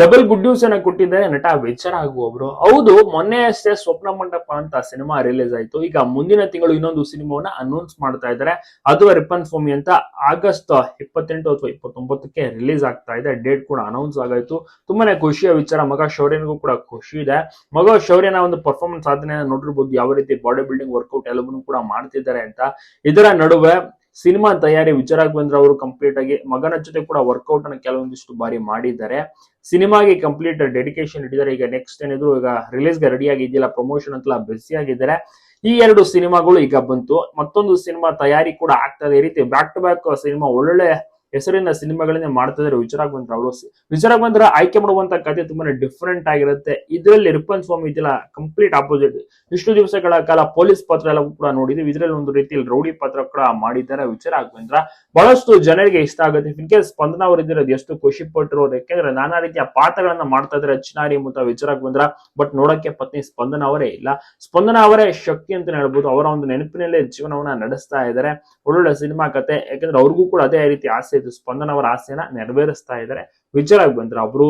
Double good news ಅನ್ನ ಕೊಟ್ಟಿದ್ದಾರೆ ನಟ ವಿಚಾರ ಆಗುವವರು. ಹೌದು, ಮೊನ್ನೆ ಅಷ್ಟೇ ಸ್ವಪ್ನ ಮಂಟಪ ಅಂತ ಸಿನಿಮಾ ರಿಲೀಸ್ ಆಯ್ತು. ಈಗ ಮುಂದಿನ ತಿಂಗಳು ಇನ್ನೊಂದು ಸಿನಿಮಾವನ್ನ ಅನೌನ್ಸ್ ಮಾಡ್ತಾ ಇದ್ದಾರೆ. ಅದು ರಿಪನ್ ಫೋಮಿ ಅಂತ ಆಗಸ್ಟ್ ಇಪ್ಪತ್ತೆಂಟು ಅಥವಾ ಇಪ್ಪತ್ತೊಂಬತ್ತಕ್ಕೆ ರಿಲೀಸ್ ಆಗ್ತಾ ಇದೆ. ಡೇಟ್ ಕೂಡ ಅನೌನ್ಸ್ ಆಗಾಯ್ತು. ತುಂಬಾನೇ ಖುಷಿಯ ವಿಚಾರ. ಮಗ ಶೌರ್ಯನಿಗೂ ಕೂಡ ಖುಷಿ ಇದೆ. ಮಗ ಶೌರ್ಯನ ಒಂದು ಪರ್ಫಾರ್ಮೆನ್ಸ್ ಸಾಧನೆ ನೋಡಿರ್ಬೋದು. ಯಾವ ರೀತಿ ಬಾಡಿ ಬಿಲ್ಡಿಂಗ್ ವರ್ಕೌಟ್ ಎಲ್ಲವನ್ನೂ ಕೂಡ ಮಾಡ್ತಿದ್ದಾರೆ ಅಂತ. ಇದರ ನಡುವೆ ಸಿನಿಮಾ ತಯಾರಿ ವಿಚಾರಕ್ಕೆ ಅವರು ಕಂಪ್ಲೀಟ್ ಆಗಿ ಮಗನ ಜೊತೆ ಕೂಡ ವರ್ಕೌಟ್ ಅನ್ನ ಕೆಲವೊಂದಿಷ್ಟು ಬಾರಿ ಮಾಡಿದ್ದಾರೆ. ಸಿನಿಮಾಗೆ ಕಂಪ್ಲೀಟ್ ಡೆಡಿಕೇಶನ್ ಇಟ್ಟಿದ್ದಾರೆ. ಈಗ ನೆಕ್ಸ್ಟ್ ಏನಿದ್ರು ಈಗ ರಿಲೀಸ್ಗೆ ರೆಡಿ ಆಗಿದೆಯಲ್ಲ ಪ್ರಮೋಷನ್ ಅಂತ ಬಿಸಿ ಆಗಿದ್ದಾರೆ. ಈ ಎರಡು ಸಿನಿಮಾಗಳು ಈಗ ಬಂತು. ಮತ್ತೊಂದು ಸಿನಿಮಾ ತಯಾರಿ ಕೂಡ ಆಗ್ತಾ ಈ ರೀತಿ ಬ್ಯಾಕ್ ಟು ಬ್ಯಾಕ್ ಸಿನಿಮಾ ಒಳ್ಳೊಳ್ಳೆ ಹೆಸರಿನ ಸಿನಿಮಾಗಳನ್ನೇ ಮಾಡ್ತಾ ಇದ್ದಾರೆ. ವಿಚಾರ ಬಂದ್ರೆ ಅವರು ವಿಚಾರ ಬಂದ್ರೆ ಆಯ್ಕೆ ಮಾಡುವಂತ ಕಥೆ ತುಂಬಾನೇ ಡಿಫ್ರೆಂಟ್ ಆಗಿರುತ್ತೆ. ಇದರಲ್ಲಿ ರಿಪನ್ ಸ್ವಾಮಿ ಇದೆಲ್ಲ ಕಂಪ್ಲೀಟ್ ಆಪೋಸಿಟ್ ಇಷ್ಟು ದಿವಸಗಳ ಕಾಲ ಪೊಲೀಸ್ ಪಾತ್ರ ಎಲ್ಲ ಕೂಡ ನೋಡಿದ್ವಿ ಇದರಲ್ಲಿ ಒಂದು ರೀತಿಯಲ್ಲಿ ರೌಡಿ ಪಾತ್ರ ಕೂಡ ಮಾಡಿದ್ದಾರೆ. ವಿಚಾರ ಬಂದ್ರ ಬಹಳಷ್ಟು ಜನರಿಗೆ ಇಷ್ಟ ಆಗುತ್ತೆ. ಇನ್ ಕೇಸ್ ಸ್ಪಂದನ ಅವರು ಇದ್ದಿರೋದು ಎಷ್ಟು ಖುಷಿ ಪಟ್ಟರು ಯಾಕೆಂದ್ರೆ ನಾನಾ ರೀತಿಯ ಪಾತ್ರಗಳನ್ನ ಮಾಡ್ತಾ ಇದ್ರೆ ಚಿನಾರಿ ಮುತ್ತ ವಿಚಾರಕ್ಕೆ ಬಂದ್ರ. ಬಟ್ ನೋಡಕ್ಕೆ ಪತ್ನಿ ಸ್ಪಂದನ ಅವರೇ ಇಲ್ಲ. ಸ್ಪಂದನ ಅವರೇ ಶಕ್ತಿ ಅಂತ ಹೇಳ್ಬೋದು. ಅವರ ಒಂದು ನೆನಪಿನಲ್ಲೇ ಜೀವನವನ್ನ ನಡೆಸ್ತಾ ಇದ್ದಾರೆ. ಒಳ್ಳೊಳ್ಳೆ ಸಿನಿಮಾ ಕತೆ. ಯಾಕಂದ್ರೆ ಅವ್ರಿಗೂ ಕೂಡ ಅದೇ ರೀತಿ ಆಸೆ ಇತ್ತು ಸ್ಪಂದನ ಅವರ ಆಸೆನ ನೆರವೇರಿಸ್ತಾ ಇದ್ದಾರೆ. ವಿಚಾರಕ್ಕೆ ಬಂದ್ರೆ ಅವರು